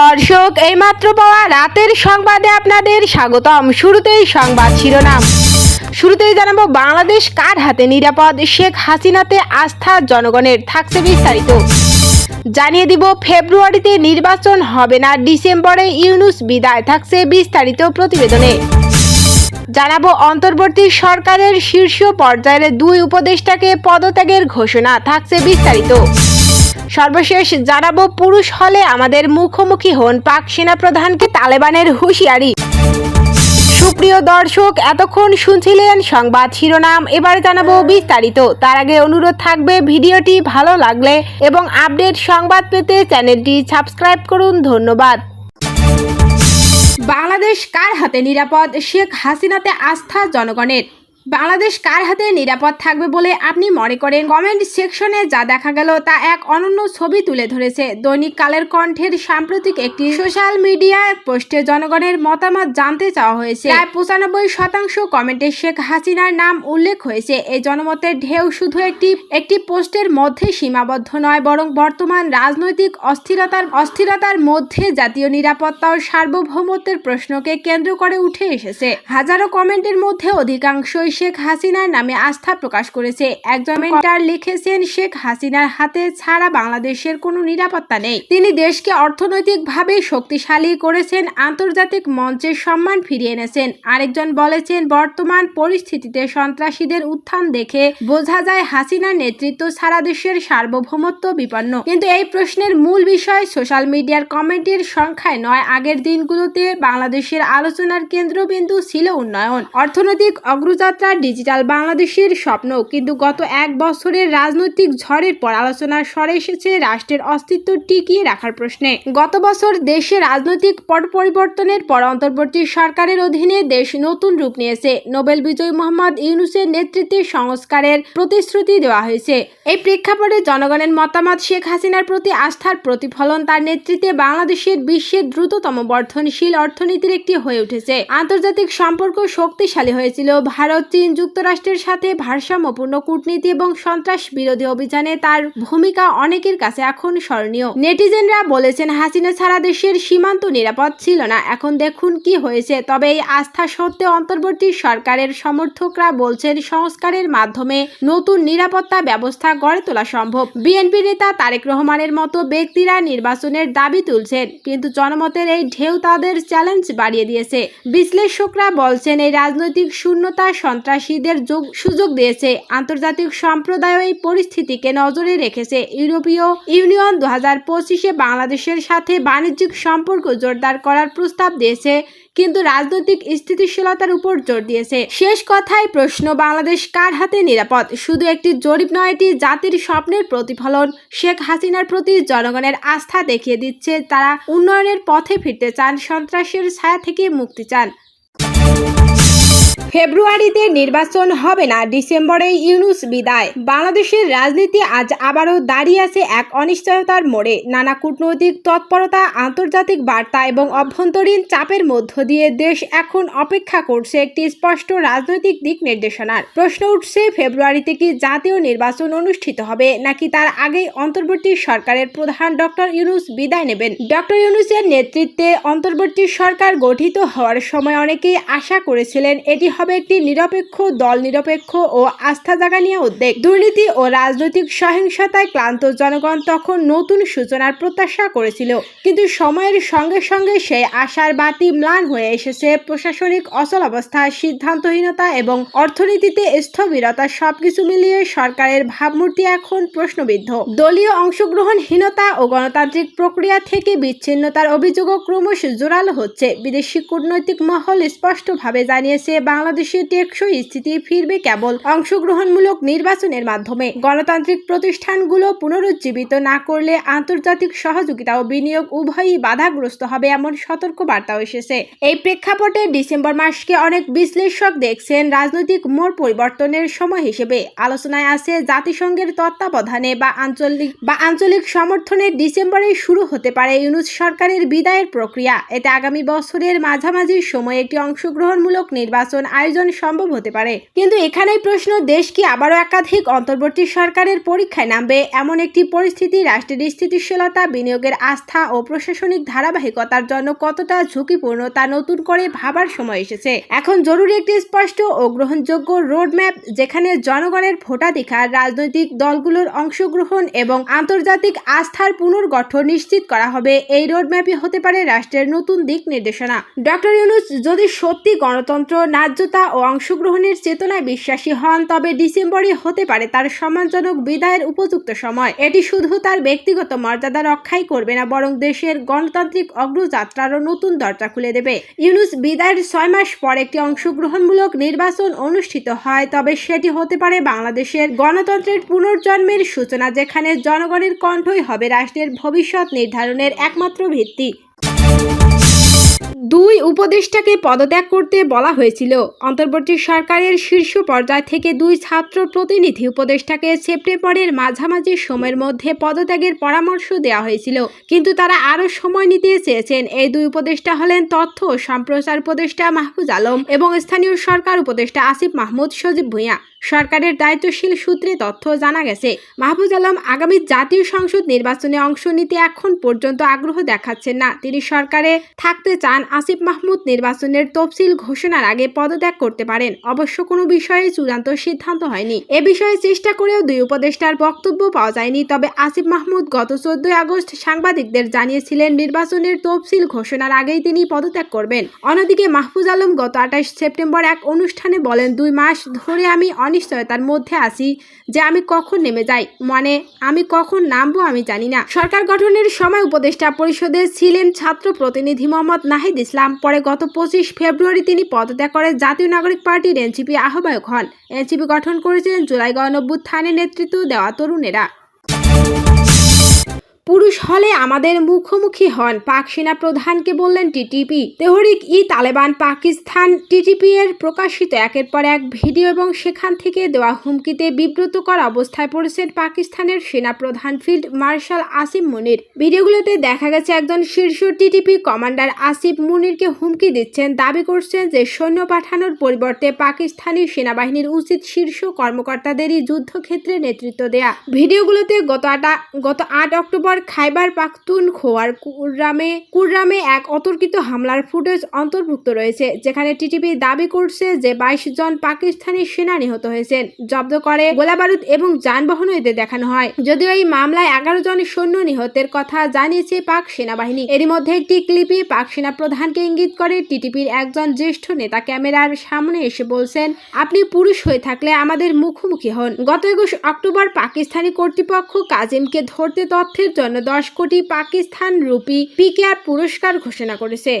দর্শক, এইমাত্র পাওয়া রাতের সংবাদে আপনাদের স্বাগতম। শুরুতেই সংবাদ শিরোনাম। শুরুতেই জানাব বাংলাদেশ কার হাতে নিরাপদ? শেখ হাসিনাতে আস্থা জনগণের, থাকছে বিস্তারিত। জানিয়ে দিব, ফেব্রুয়ারিতে নির্বাচন হবে না, ডিসেম্বরে ইউনুস বিদায়, থাকছে বিস্তারিত প্রতিবেদনে। জানাব, অন্তর্বর্তী সরকারের শীর্ষ পর্যায়ের দুই উপদেষ্টাকে পদত্যাগের ঘোষণা, থাকছে বিস্তারিত। সর্বশেষ জানাব, পুরুষ হলে আমাদের মুখোমুখি হন পাক সেনাপ্রধানকে তালেবানের হুঁশিয়ারি। সুপ্রিয় দর্শক, এতক্ষণ শুনছিলেন সংবাদ শিরোনাম, এবার জানাব বিস্তারিত। তার আগে অনুরোধ থাকবে, ভিডিওটি ভালো লাগলে এবং আপডেট সংবাদ পেতে চ্যানেলটি সাবস্ক্রাইব করুন। ধন্যবাদ। বাংলাদেশ কার হাতে নিরাপদ? শেখ হাসিনাতে আস্থা জনগণের। বাংলাদেশ কার হাতে নিরাপদ থাকবে বলে আপনি মনে করেন? কমেন্ট সেকশনে যা দেখা গেল তা এক অনন্য ছবি তুলে ধরেছে। দৈনিক কালের কণ্ঠের সাম্প্রতিক একটি সোশ্যাল মিডিয়া পোস্টে জনগণের মতামত জানতে চাওয়া হয়েছে। প্রায় পঁচানব্বই শতাংশ কমেন্টে শেখ হাসিনার নাম উল্লেখ হয়েছে। এই জনমতের ঢেউ শুধু একটি একটি পোস্টের মধ্যে সীমাবদ্ধ নয়, বরং বর্তমান রাজনৈতিক অস্থিরতার অস্থিরতার মধ্যে জাতীয় নিরাপত্তা ও সার্বভৌমত্বের প্রশ্নকে কেন্দ্র করে উঠে এসেছে। হাজারো কমেন্টের মধ্যে অধিকাংশই শেখ হাসিনার নামে আস্থা প্রকাশ করেছে। একজন লিখেছেন শেখ হাসিনার হাতে ছাড়া বাংলাদেশের কোনো নিরাপত্তা নেই। তিনি দেশকে অর্থনৈতিকভাবে শক্তিশালী করেছেন, আন্তর্জাতিক মঞ্চে সম্মান ফিরিয়ে এনেছেন। আরেকজন বলেছেন, বর্তমান পরিস্থিতিতে সন্ত্রাসীদের উত্থান দেখে বোঝা যায় হাসিনার নেতৃত্ব সারা দেশের সার্বভৌমত্ব বিপন্ন। কিন্তু এই প্রশ্নের মূল বিষয় সোশ্যাল মিডিয়ার কমেন্টের সংখ্যায় নয়। আগের দিনগুলোতে বাংলাদেশের আলোচনার কেন্দ্রবিন্দু ছিল উন্নয়ন। অর্থনৈতিক অগ্রযাত্রা ডিজিটাল বাংলাদেশের স্বপ্ন। কিন্তু গত এক বছরের রাজনৈতিক ঝড়ের পর আলোচনা সরে এসেছে রাষ্ট্রের অস্তিত্ব টিকিয়ে রাখার প্রশ্নে। গত বছর দেশে রাজনৈতিক পট পরিবর্তনের পর অন্তর্বর্তী সরকারের অধীনে দেশ নতুন রূপ নিয়েছে। নোবেল বিজয়ী মোহাম্মদ ইউনুসের নেতৃত্বে সংস্কারের প্রতিশ্রুতি দেওয়া হয়েছে। এই প্রেক্ষাপটে জনগণের মতামত, শেখ হাসিনার প্রতি আস্থার প্রতিফলন, তার নেতৃত্বে বাংলাদেশের বিশ্বের দ্রুততম বর্ধনশীল অর্থনীতির একটি হয়ে উঠেছে। আন্তর্জাতিক সম্পর্ক শক্তিশালী হয়েছিল। ভারত চীন যুক্তরাষ্ট্রের সাথে ভারসাম্যপূর্ণ কূটনীতি এবং সন্ত্রাস বিরোধী অভিযানে তার ভূমিকা অনেকের কাছে এখন স্মরণীয়। নেটিজেনরা বলেছেন, হাসিনা ছাড়া দেশের সীমান্ত নিরাপদ ছিল না। এখন দেখুন কি হয়েছে। তবে এই আস্থা সত্ত্বেও অন্তর্বর্তী সরকারের সমর্থকরা বলছেন, সংস্কারের মাধ্যমে নতুন নিরাপত্তা ব্যবস্থা গড়ে তোলা সম্ভব। বিএনপি নেতা তারেক রহমানের মতো ব্যক্তিরা নির্বাচনের দাবি তুলছেন, কিন্তু জনমতের এই ঢেউ তাদের চ্যালেঞ্জ বাড়িয়ে দিয়েছে। বিশ্লেষকরা বলছেন, এই রাজনৈতিক শূন্যতা সন্ত্রাসীদের যোগ সুযোগ দিয়েছে। আন্তর্জাতিক সম্প্রদায় এই পরিস্থিতিকে নজরে রেখেছে ইউরোপীয় ইউনিয়ন। দু হাজার পঁচিশে বাংলাদেশের সাথে বাণিজ্যিক সম্পর্ক জোরদার করার প্রস্তাব দিয়েছে, কিন্তু রাজনৈতিক স্থিতিশীলতার উপর জোর দিয়েছে। শেষ কথায় প্রশ্ন, বাংলাদেশ কার হাতে নিরাপদ? শুধু একটি জরিপ নয়, এটি জাতির স্বপ্নের প্রতিফলন। শেখ হাসিনার প্রতি জনগণের আস্থা দেখিয়ে দিচ্ছে তারা উন্নয়নের পথে ফিরতে চান, সন্ত্রাসের ছায়া থেকে মুক্তি চান। ফেব্রুয়ারিতে নির্বাচন হবে না, ডিসেম্বরে ইউনুস বিদায়। বাংলাদেশের রাজনীতি আজ আবারও দাঁড়িয়ে আছে এক অনিশ্চয়তার মোড়ে। নানা কূটনৈতিক তৎপরতা, আন্তর্জাতিক বার্তা এবং অভ্যন্তরীণ চাপের মধ্য দিয়ে দেশ এখন অপেক্ষা করছে একটি স্পষ্ট রাজনৈতিক দিক নির্দেশনার। প্রশ্ন উঠছে, ফেব্রুয়ারিতে কি জাতীয় নির্বাচন অনুষ্ঠিত হবে, নাকি তার আগেই অন্তর্বর্তী সরকারের প্রধান ডক্টর ইউনুস বিদায় নেবেন? ডক্টর ইউনুসের নেতৃত্বে অন্তর্বর্তী সরকার গঠিত হওয়ার সময় অনেকেই আশা করেছিলেন এটি হবে একটি নিরপেক্ষ দল নিরপেক্ষ ও আস্থা জাগানিয়া উদ্যোগ দুর্নীতি ও রাজনৈতিক সহিংসতায় ক্লান্ত জনগণ তখন নতুন সূচনার প্রত্যাশা করেছিল। কিন্তু সময়ের সঙ্গে সঙ্গে সেই আশার বাতি ম্লান হয়ে এসেছে। প্রশাসনিক অচল অবস্থা, সিদ্ধান্তহীনতা এবং অর্থনীতিতে স্থবিরতা সবকিছু মিলিয়ে সরকারের ভাবমূর্তি এখন প্রশ্নবিদ্ধ। দলীয় অংশগ্রহণহীনতা ও গণতান্ত্রিক প্রক্রিয়া থেকে বিচ্ছিন্নতার অভিযোগও ক্রমশ জোরালো হচ্ছে, বিদেশি কূটনৈতিক মহল স্পষ্টভাবে জানিয়েছে বাংলাদেশের টেকসই স্থিতি ফিরবে কেবল অংশগ্রহণমূলক নির্বাচনের মাধ্যমে। গণতান্ত্রিক প্রতিষ্ঠানগুলো পুনরুজ্জীবিত না করলে আন্তর্জাতিক সহযোগিতা ও বিনিয়োগ উভয়ই বাধাগ্রস্ত হবে এমন সতর্ক বার্তাও এসেছে। এই প্রেক্ষাপটে ডিসেম্বর মাসকে অনেক বিশ্লেষক দেখছেন রাজনৈতিক মোড় পরিবর্তনের সময় হিসেবে। আলোচনায় আছে জাতিসংঘের তত্ত্বাবধানে বা আঞ্চলিক বা আঞ্চলিক সমর্থনে ডিসেম্বরে শুরু হতে পারে ইউনুস সরকারের বিদায়ের প্রক্রিয়া। এতে আগামী বছরের মাঝামাঝি সময়ে একটি অংশগ্রহণমূলক নির্বাচন আয়োজন সম্ভব হতে পারে। কিন্তু এখানেই প্রশ্ন, দেশ কি আবারও একাধিক অন্তর্বর্তী সরকারের পরীক্ষায় নামবে? এমন একটি পরিস্থিতি, রাষ্ট্রের স্থিতিশীলতা, বিনিয়োগের আস্থা ও প্রশাসনিক ধারাবাহিকতার জন্য কতটা ঝুঁকিপূর্ণ তা নতুন করে ভাবার সময় এসেছে। এখন জরুরি একটি স্পষ্ট ও গ্রহণযোগ্য রোডম্যাপ, যেখানে জনগণের ভোটাধিকার, রাজনৈতিক দলগুলোর অংশগ্রহণ এবং আন্তর্জাতিক আস্থার পুনর্গঠন নিশ্চিত করা হবে। এই রোডম্যাপই হতে পারে রাষ্ট্রের নতুন দিক নির্দেশনা। ডক্টর ইউনুস, যদি সত্যি গণতন্ত্র ন্যায্যতা ও অংশগ্রহণের চেতনায় বিশ্বাসী হন, তবে ডিসেম্বরই হতে পারে তার সম্মানজনক বিদায়ের উপযুক্ত সময়। এটি শুধু তার ব্যক্তিগত মর্যাদা রক্ষাই করবে না, বরং দেশের গণতান্ত্রিক অগ্রযাত্রারও নতুন দরজা খুলে দেবে। ইউনুস বিদায়ের ছয় মাস পর একটি অংশগ্রহণমূলক নির্বাচন অনুষ্ঠিত হয়, তবে সেটি হতে পারে বাংলাদেশের গণতন্ত্রের পুনর্জন্মের সূচনা, যেখানে জনগণের কণ্ঠই হবে রাষ্ট্রের ভবিষ্যৎ নির্ধারণের একমাত্র ভিত্তি। দুই উপদেষ্টাকে পদত্যাগ করতে বলা হয়েছিল। অন্তর্বর্তী সরকারের শীর্ষ পর্যায় থেকে দুই ছাত্র প্রতিনিধি উপদেষ্টাকে সেপ্টেম্বরের মাঝামাঝি সময়ের মধ্যে পদত্যাগের পরামর্শ দেওয়া হয়েছিল। কিন্তু তারা আরও সময় নিতে চেয়েছেন। এই দুই উপদেষ্টা হলেন তথ্য সম্প্রচার উপদেষ্টা মাহফুজ আলম এবং স্থানীয় সরকার উপদেষ্টা আসিফ মাহমুদ সজীব ভূঁইয়া। সরকারের দায়িত্বশীল সূত্রে তথ্য জানা গেছে, মাহফুজ আলম আগামী জাতীয় সংসদ নির্বাচনে অংশ নিতে এখন পর্যন্ত আগ্রহ দেখাচ্ছেন না। তিনি সরকারে থাকতে চান আসিফ মাহমুদ নির্বাচনের তফসিল ঘোষণার আগে পদত্যাগ করতে পারেন। অবশ্য কোনো বিষয়ে চূড়ান্ত সিদ্ধান্ত হয়নি। এ বিষয়ে চেষ্টা করেও দুই উপদেষ্টার বক্তব্য পাওয়া যায়নি, তবে আসিফ মাহমুদ গত চোদ্দই আগস্ট সাংবাদিকদের জানিয়েছিলেন, নির্বাচনের তফসিল ঘোষণার আগেই তিনি পদত্যাগ করবেন। অন্যদিকে মাহফুজ আলম গত আঠাশ সেপ্টেম্বর এক অনুষ্ঠানে বলেন, দুই মাস ধরে আমি অনিশ্চয়তার মধ্যে আছি যে আমি কখন নেমে যাই। মানে আমি কখন নামবো আমি জানি না। সরকার গঠনের সময় উপদেষ্টা পরিষদে ছিলেন ছাত্র প্রতিনিধি মোহাম্মদ নাহিদ ইসলাম। পরে গত পঁচিশ ফেব্রুয়ারি তিনি পদত্যাগ করে জাতীয় নাগরিক পার্টির এনসিপি আহ্বায়ক হন। এনসিপি গঠন করেছিলেন জুলাই গণঅভ্যুত্থানে নেতৃত্ব দেওয়া তরুণেরা। পুরুষ হলে আমাদের মুখোমুখি হন। পাক সেনা প্রধানকে বললেন, টিটিপি। তেহরিক ই তালেবান পাকিস্তান টিটিপি এর প্রকাশিত একের পর এক ভিডিও এবং সেখান থেকে দেওয়া হুমকিতে বিব্রতকর অবস্থায় পড়েছেন পাকিস্তানের সেনা প্রধান ফিল্ড মার্শাল আসিফ মুনির। ভিডিওগুলোতে দেখা গেছে, একজন শীর্ষ টিটিপি কমান্ডার আসিফ মুনিরকে হুমকি দিচ্ছেন, দাবি করছেন যে সৈন্য পাঠানোর পরিবর্তে পাকিস্তানি সেনাবাহিনীর উচিত শীর্ষ কর্মকর্তাদেরই যুদ্ধক্ষেত্রে নেতৃত্ব দেয়া। ভিডিওগুলোতে গত আটা গত আট অক্টোবর খাইবার পাখতুন খোয়ার কুররামে কুররামে এক অতর্কিত হামলার ফুটেজ অন্তর্ভুক্ত রয়েছে, যেখানে টিটিপি দাবি করছে যে বাইশ জন পাকিস্তানি সেনা নিহত হয়েছেন। জব্দ করে গোলাবারুদ এবং যানবাহন এতে দেখানো হয়। যদিও এই মামলায় এগারো জন সৈন্য নিহতের কথা জানিয়েছে পাক সেনাবাহিনী। এরই মধ্যে একটি ক্লিপে পাক সেনা প্রধানকে ইঙ্গিত করে টিটিপির একজন জ্যেষ্ঠ নেতা ক্যামেরার সামনে এসে বলছেন, আপনি পুরুষ হয়ে থাকলে আমাদের মুখোমুখি হন। গত একুশ অক্টোবর পাকিস্তানি কর্তৃপক্ষ কাজিমকে ধরতে তথ্যের জন্য দশ কোটি পাকিস্তান রুপি পিকেআর পুরস্কার ঘোষণা করেছে।